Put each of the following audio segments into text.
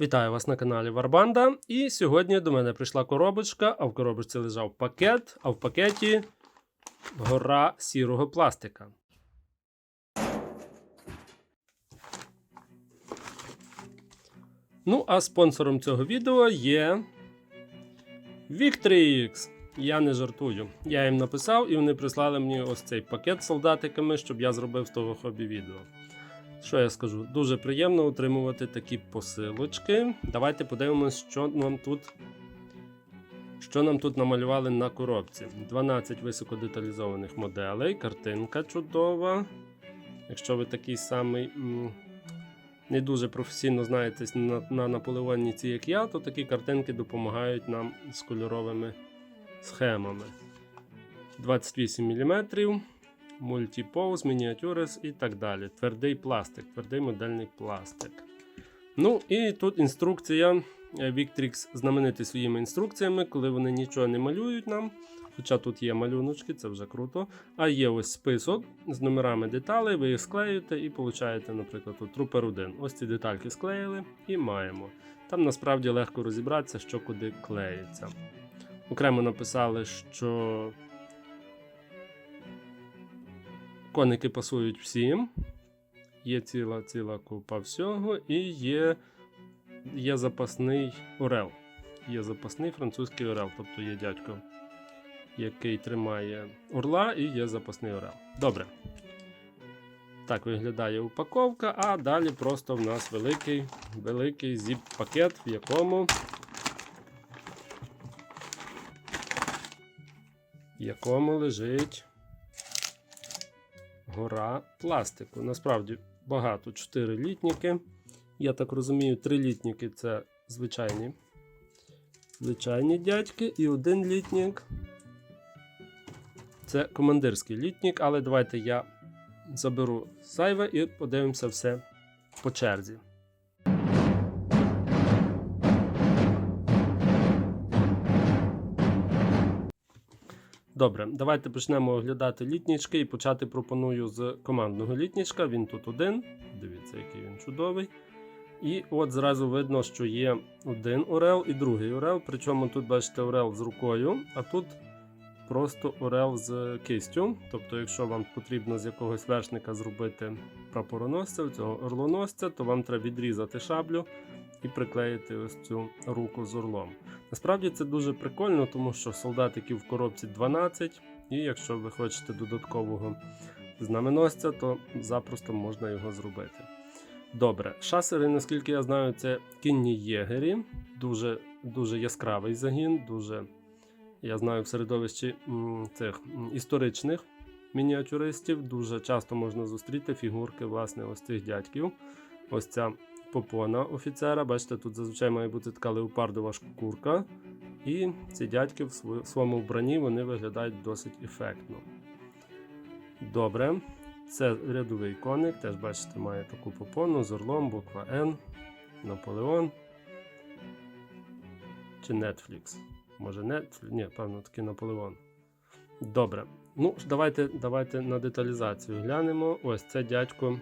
Вітаю вас на каналі Варбанда. І сьогодні до мене прийшла коробочка, а в коробочці лежав пакет, а в пакеті гора сірого пластика. Ну, а спонсором цього відео є Victrix. Я не жартую. Я їм написав і вони прислали мені ось цей пакет з солдатиками, щоб я зробив з того хобі відео. Що я скажу? Дуже приємно отримувати такі посилочки. Давайте подивимось, що нам тут. Що нам тут намалювали на коробці? 12 високодеталізованих моделей, картинка чудова. Якщо ви такий самий не дуже професійно знаєтесь на, на наполеоніці, як я, то такі картинки допомагають нам з кольоровими схемами. 28 мм, мультипоуз, мініатюрис і так далі. Твердий пластик, твердий модельний пластик. Ну і тут інструкція. Е, Victrix знаменитий своїми інструкціями, коли вони нічого не малюють нам. Хоча тут є малюночки, це вже круто. А є ось список з номерами деталей, ви їх склеюєте і получаєте, наприклад, тут трупер 1. Ось ці детальки склеїли і маємо. Там насправді легко розібратися, що куди клеїться. Окремо написали, що коники пасують всім. Є ціла ціла купа всього, і є, є запасний орел. Є запасний французький орел, тобто є дядько, який тримає орла, і є запасний орел. Добре. Так виглядає упаковка, а далі просто в нас великий великий зіп-пакет, в якому в якому лежить гора пластику. Насправді багато. 4 літніки. Я так розумію, 3 літніки це звичайні звичайні дядьки, і один літнік. Це командирський літнік, але давайте я заберу зайве і подивимося все по черзі. Добре, давайте почнемо оглядати літнічки і почати пропоную з командного літнічка. Він тут один. Дивіться, який він чудовий. І от зразу видно, що є один орел і другий орел. Причому тут, бачите, орел з рукою, а тут просто орел з кистю. Тобто, якщо вам потрібно з якогось вершника зробити прапороносця, цього орлоносця, то вам треба відрізати шаблю і приклеїти ось цю руку з орлом. Насправді це дуже прикольно, тому що солдатиків в коробці 12, і якщо ви хочете додаткового знаменосця, то запросто можна його зробити. Добре, шасери, наскільки я знаю, це кінні єгері, дуже дуже яскравий загін, дуже, я знаю, в середовищі цих історичних мініатюристів дуже часто можна зустріти фігурки власне, ось цих дядьків. Ось ця попона офіцера. Бачите, тут зазвичай має бути така леопардова шкурка. І ці дядьки в своєму вбранні вони виглядають досить ефектно. Добре. Це рядовий коник, теж бачите, має таку попону з орлом, буква N, Наполеон. Чи Netflix. Може Netflix? Ні, певно, таки Наполеон. Добре. Ну, давайте, давайте на деталізацію глянемо. Ось це дядько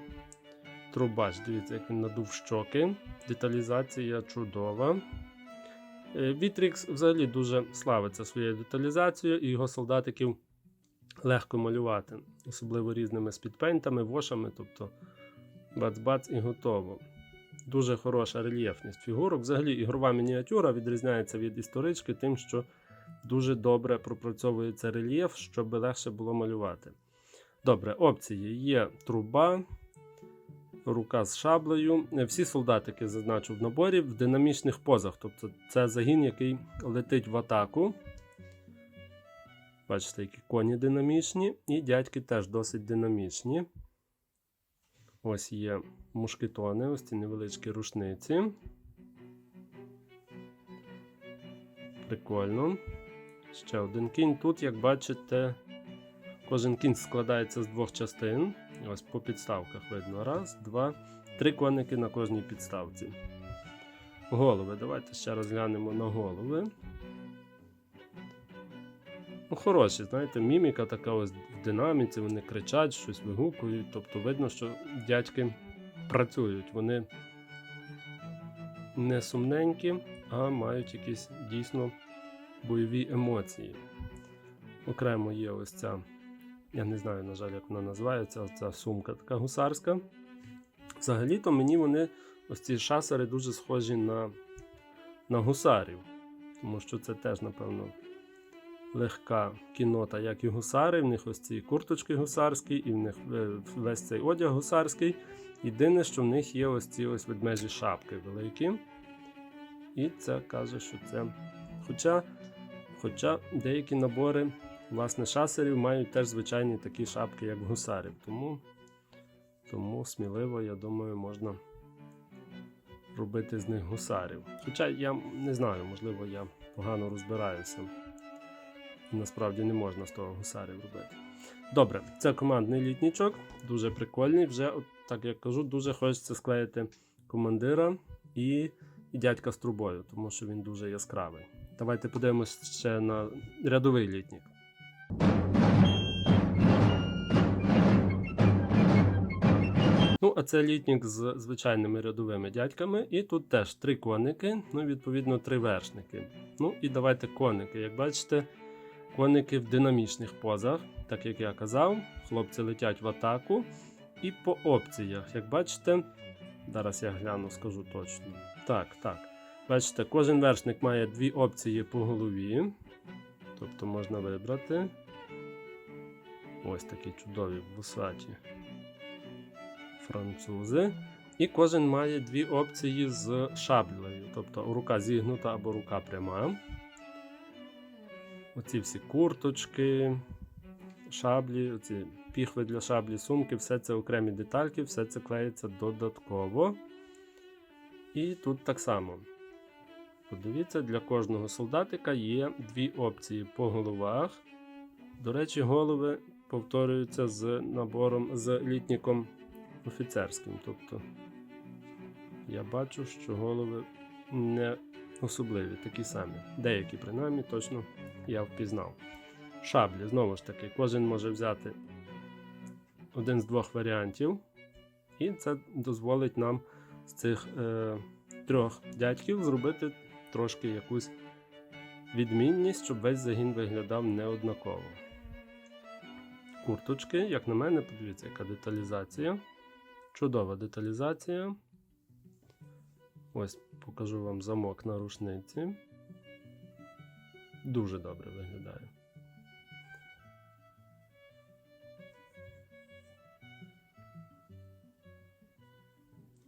Трубач. Дивіться, як він надув щоки. Деталізація чудова. Е, Вітрікс взагалі дуже славиться своєю деталізацією, і його солдатиків легко малювати, особливо різними спідпейнтами, вошами, тобто бац-бац і готово. Дуже хороша рельєфність фігурок. Взагалі, ігрова мініатюра відрізняється від історички, тим, що дуже добре пропрацьовується рельєф, щоб легше було малювати. Добре, опції є труба, рука з шаблею. Всі солдатики зазначу в наборі в динамічних позах. Тобто це загін, який летить в атаку. Бачите, які коні динамічні, і дядьки теж досить динамічні. Ось є мушкетони, ось ці невеличкі рушниці. Прикольно. Ще один кінь. Тут, як бачите, кожен кінь складається з двох частин. Ось по підставках видно. Раз, два, три коники на кожній підставці. Голови. Давайте ще розглянемо на голови. Ну, хороші, знаєте, міміка така ось в динаміці, вони кричать, щось вигукують. Тобто видно, що дядьки працюють. Вони не сумненькі, а мають якісь дійсно бойові емоції. Окремо є ось ця, я не знаю, на жаль, як вона називається, ось ця сумка така гусарська. Взагалі-то мені вони, ось ці шасери, дуже схожі на, на гусарів, тому що це теж, напевно, легка кінота, як і гусари. В них ось ці курточки гусарські, і в них е, весь цей одяг гусарський. Єдине, що в них є ось ці ось ведмежі шапки великі. І це каже, що це. Хоча, хоча деякі набори власне шасерів мають теж звичайні такі шапки, як гусарів. Тому, тому сміливо, я думаю, можна робити з них гусарів. Хоча я не знаю, можливо, я погано розбираюся. Насправді не можна з того гусарів робити. Добре, це командний літнічок, дуже прикольний. Вже, от, так як кажу, дуже хочеться склеїти командира і, і дядька з трубою, тому що він дуже яскравий. Давайте подивимось ще на рядовий літнік. Ну, а це літнік з звичайними рядовими дядьками. І тут теж три коники, ну, відповідно, три вершники. Ну і давайте коники. Як бачите, коники в динамічних позах, так як я казав, хлопці летять в атаку. І по опціях, як бачите, зараз я гляну, скажу точно. Так, так. Бачите, кожен вершник має дві опції по голові. Тобто можна вибрати. Ось такі чудові вусаті французи. І кожен має дві опції з шаблею. Тобто рука зігнута або рука пряма. Оці всі курточки, шаблі, оці піхви для шаблі, сумки, все це окремі детальки, все це клеїться додатково. І тут так само. Подивіться, для кожного солдатика є дві опції по головах. До речі, голови повторюються з набором з літніком офіцерським. Тобто я бачу, що голови не особливі, такі самі. Деякі, принаймні, точно я впізнав. Шаблі, знову ж таки, кожен може взяти один з двох варіантів, і це дозволить нам з цих е, трьох дядьків зробити трошки якусь відмінність, щоб весь загін виглядав неоднаково. Курточки, як на мене, подивіться, яка деталізація. Чудова деталізація. Ось покажу вам замок на рушниці. Дуже добре виглядає.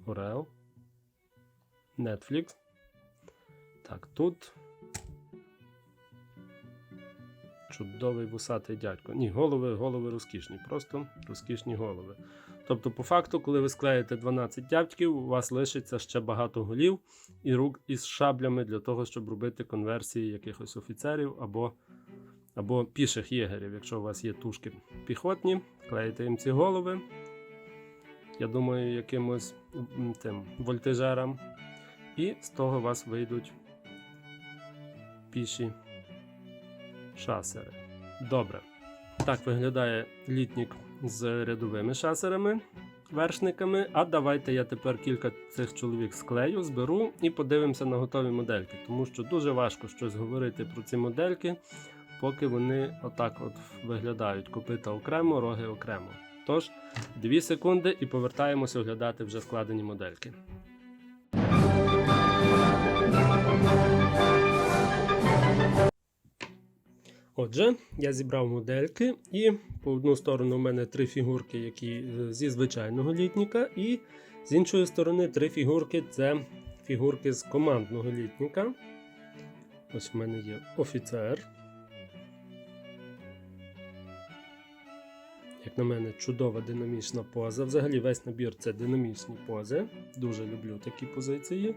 Орел. Netflix. Так, тут. Чудовий вусатий дядько. Ні, голови, голови розкішні, просто розкішні голови. Тобто, по факту, коли ви склеїте 12 дядьків, у вас лишиться ще багато голів і рук із шаблями для того, щоб робити конверсії якихось офіцерів або, або піших єгерів. Якщо у вас є тушки піхотні, клеїте їм ці голови. Я думаю, якимось тим вольтежерам. І з того у вас вийдуть піші шасери. Добре. Так виглядає літнік з рядовими шасерами, вершниками. А давайте я тепер кілька цих чоловік склею, зберу і подивимося на готові модельки. Тому що дуже важко щось говорити про ці модельки, поки вони отак от виглядають. Копита окремо, роги окремо. Тож, 2 секунди і повертаємося оглядати вже складені модельки. Отже, я зібрав модельки, і по одну сторону у мене три фігурки, які е, зі звичайного літніка, і з іншої сторони три фігурки це фігурки з командного літніка. Ось в мене є офіцер. Як на мене, чудова динамічна поза. Взагалі весь набір це динамічні пози. Дуже люблю такі позиції.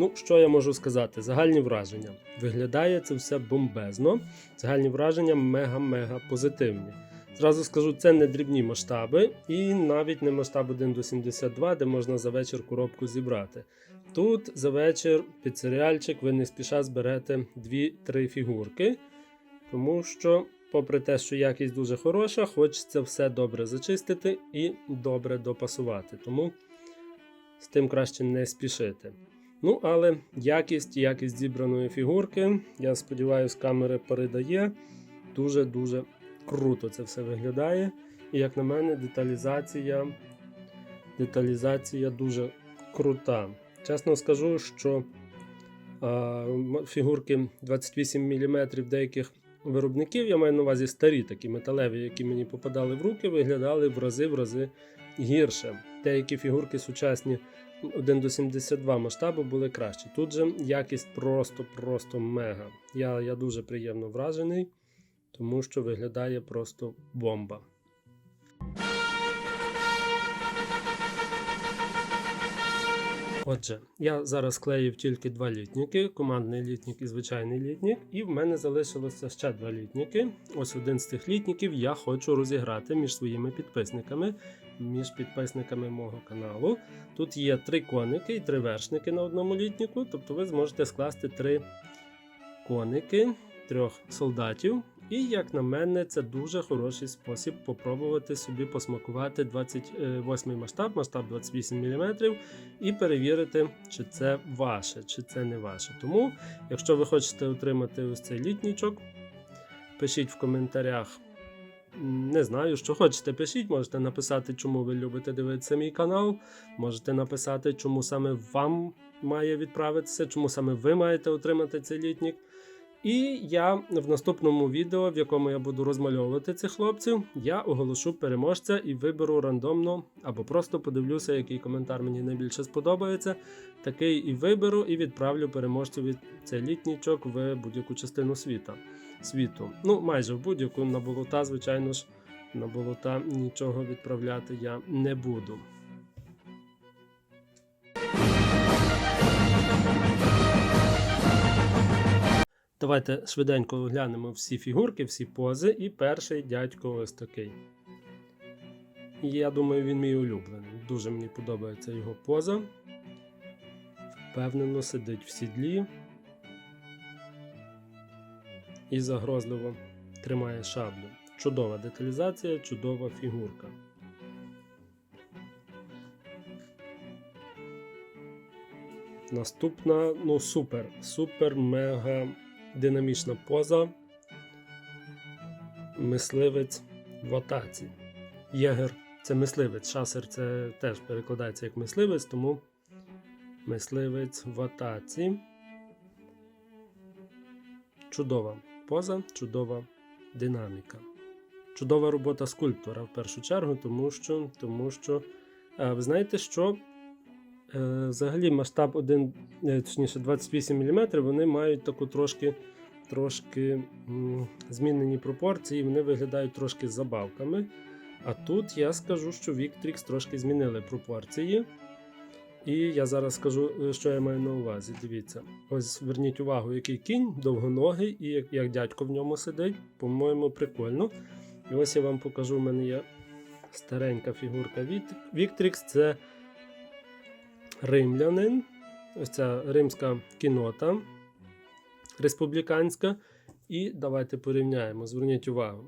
Ну, що я можу сказати? Загальні враження. Виглядає це все бомбезно. Загальні враження мега-мега позитивні. Зразу скажу, це не дрібні масштаби, і навіть не масштаб 1 до 72, де можна за вечір коробку зібрати. Тут за вечір під серіальчик ви не спіша зберете 2-3 фігурки, тому що, попри те, що якість дуже хороша, хочеться все добре зачистити і добре допасувати. Тому з тим краще не спішити. Ну, але якість, якість зібраної фігурки, я сподіваюся, камера передає. Дуже-дуже круто це все виглядає. І як на мене, деталізація, деталізація дуже крута. Чесно скажу, що а, фігурки 28 мм деяких виробників, я маю на увазі старі такі металеві, які мені попадали в руки, виглядали в рази в рази гірше. Деякі фігурки сучасні 1 до 72 масштабу були кращі. Тут же якість просто-просто мега. Я, я дуже приємно вражений, тому що виглядає просто бомба. Отже, я зараз склеїв тільки два літніки: командний літнік і звичайний літнік. І в мене залишилося ще два літніки. Ось один з цих літніків я хочу розіграти між своїми підписниками, між підписниками мого каналу. Тут є три коники і три вершники на одному літніку. Тобто ви зможете скласти три коники, трьох солдатів. І, як на мене, це дуже хороший спосіб попробувати собі посмакувати 28 масштаб, масштаб 28 мм, і перевірити, чи це ваше, чи це не ваше. Тому, якщо ви хочете отримати ось цей літнічок, пишіть в коментарях. Не знаю, що хочете, пишіть. Можете написати, чому ви любите дивитися мій канал. Можете написати, чому саме вам має відправитися, чому саме ви маєте отримати цей літнік. І я в наступному відео, в якому я буду розмальовувати цих хлопців, я оголошу переможця і виберу рандомно, або просто подивлюся, який коментар мені найбільше сподобається. Такий і виберу, і відправлю переможцю від цей літнічок в будь-яку частину світа. світу. Ну, майже в будь-яку на болота, звичайно ж, на болота нічого відправляти я не буду. Давайте швиденько оглянемо всі фігурки, всі пози. І перший дядько ось такий. Я думаю, він мій улюблений. Дуже мені подобається його поза. Впевнено сидить в сідлі. І загрозливо тримає шаблю. Чудова деталізація, чудова фігурка. Наступна, ну супер, супер, мега динамічна поза. Мисливець в атаці. Єгер це мисливець. Шасер це теж перекладається як мисливець, тому мисливець в атаці. Чудова поза, чудова динаміка. Чудова робота скульптора в першу чергу, тому що, тому що е, ви знаєте, що взагалі масштаб 1, е, точніше 28 мм, вони мають таку трошки, трошки змінені пропорції, вони виглядають трошки забавками. А тут я скажу, що Victrix трошки змінили пропорції. І я зараз скажу, е, що я маю на увазі. Дивіться, ось зверніть увагу, який кінь довгоногий, і як, як дядько в ньому сидить. По-моєму, прикольно. І ось я вам покажу, в мене є старенька фігурка Victrix. Це римлянин. Ось ця римська кінота республіканська. І давайте порівняємо. Зверніть увагу.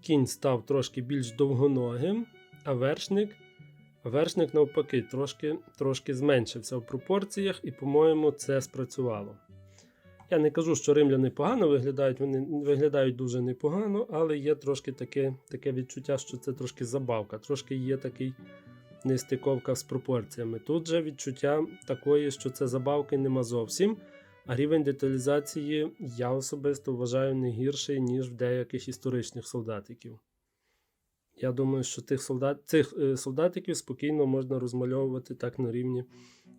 Кінь став трошки більш довгоногим, а вершник Вершник, навпаки, трошки, трошки зменшився в пропорціях, і, по-моєму, це спрацювало. Я не кажу, що римляни погано виглядають, вони виглядають дуже непогано, але є трошки таке, таке відчуття, що це трошки забавка, трошки є такий нестиковка з пропорціями. Тут же відчуття такої, що це забавки нема зовсім. А рівень деталізації я особисто вважаю не гірший, ніж в деяких історичних солдатиків. Я думаю, що тих солдат, цих е, солдатиків спокійно можна розмальовувати так на рівні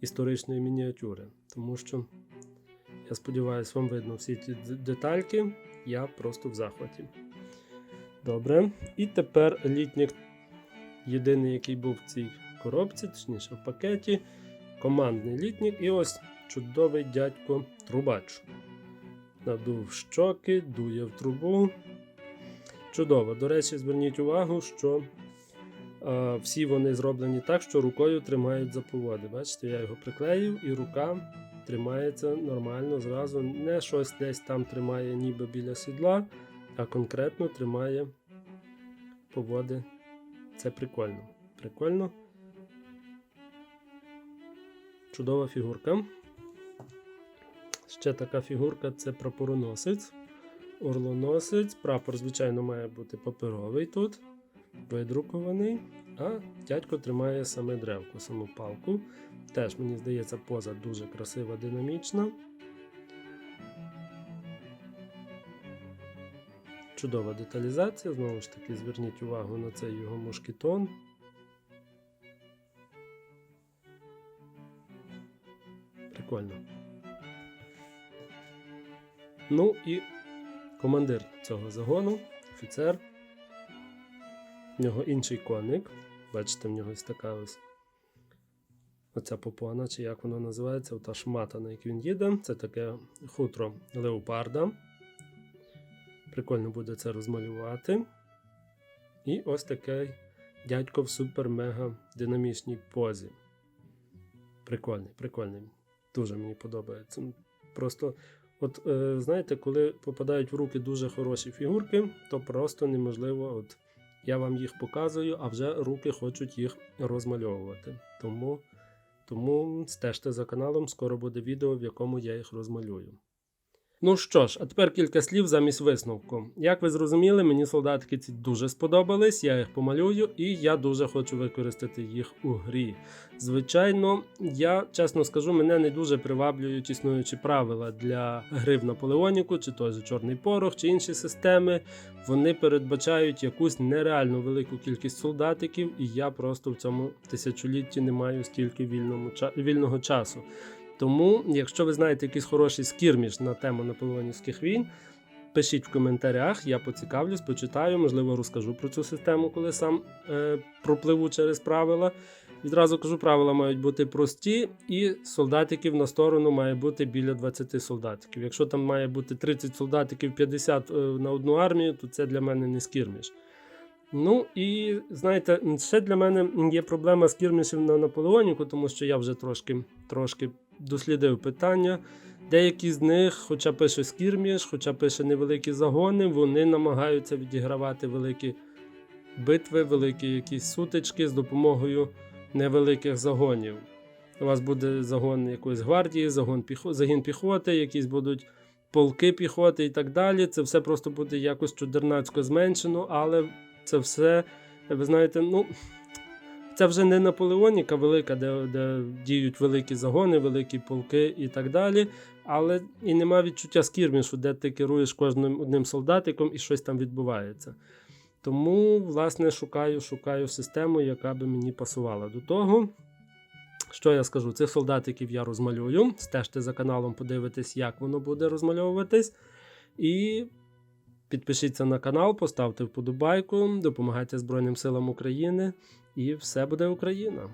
історичної мініатюри. Тому що, я сподіваюся, вам видно всі ті детальки. Я просто в захваті. Добре. І тепер літнік, єдиний, який був в цій коробці, точніше в пакеті. Командний літнік. І ось чудовий дядько Трубач. Надув щоки, дує в трубу. Чудово. До речі, зверніть увагу, що е, всі вони зроблені так, що рукою тримають за поводи. Бачите, я його приклеїв, і рука тримається нормально зразу. Не щось десь там тримає ніби біля сідла, а конкретно тримає поводи. Це прикольно. Прикольно. Чудова фігурка. Ще така фігурка це прапороносець. Орлоносець. Прапор, звичайно, має бути паперовий тут, видрукований. А дядько тримає саме древко, саму палку. Теж, мені здається, поза дуже красива, динамічна. Чудова деталізація. Знову ж таки, зверніть увагу на цей його мушкетон. Прикольно. Ну і командир цього загону, офіцер. В нього інший коник. Бачите, в нього ось така ось оця попона, чи як воно називається, ота шмата, на якій він їде. Це таке хутро леопарда. Прикольно буде це розмалювати. І ось такий дядько в супер-мега динамічній позі. Прикольний, прикольний. Дуже мені подобається. Просто, от е, знаєте, коли попадають в руки дуже хороші фігурки, то просто неможливо. От я вам їх показую, а вже руки хочуть їх розмальовувати. Тому, тому стежте за каналом, скоро буде відео, в якому я їх розмалюю. Ну що ж, а тепер кілька слів замість висновку. Як ви зрозуміли, мені солдатики ці дуже сподобались, я їх помалюю, і я дуже хочу використати їх у грі. Звичайно, я чесно скажу, мене не дуже приваблюють існуючі правила для гри в Наполеоніку, чи той же Чорний Порох, чи інші системи. Вони передбачають якусь нереально велику кількість солдатиків, і я просто в цьому тисячолітті не маю стільки вільного часу. Тому, якщо ви знаєте якийсь хороший скірміш на тему наполеонівських війн, пишіть в коментарях, я поцікавлюсь, почитаю, можливо, розкажу про цю систему, коли сам е, пропливу через правила. Відразу кажу, правила мають бути прості, і солдатиків на сторону має бути біля 20 солдатиків. Якщо там має бути 30 солдатиків 50 е, на одну армію, то це для мене не скірміш. Ну і знаєте, ще для мене є проблема з кірмішів на Наполеоніку, тому що я вже трошки, трошки дослідив питання. Деякі з них, хоча пише скірміш, хоча пише невеликі загони, вони намагаються відігравати великі битви, великі якісь сутички з допомогою невеликих загонів. У вас буде загон якоїсь гвардії, загон піхо... загін піхоти, якісь будуть полки піхоти і так далі. Це все просто буде якось чудернацько зменшено, але це все, ви знаєте, ну. Це вже не Наполеоніка велика, де, де діють великі загони, великі полки і так далі. Але і нема відчуття скірмішу, де ти керуєш кожним одним солдатиком і щось там відбувається. Тому, власне, шукаю, шукаю систему, яка би мені пасувала до того. Що я скажу? Цих солдатиків я розмалюю. Стежте за каналом, подивитесь, як воно буде розмальовуватись. І підпишіться на канал, поставте вподобайку, допомагайте Збройним силам України. І все буде Україна.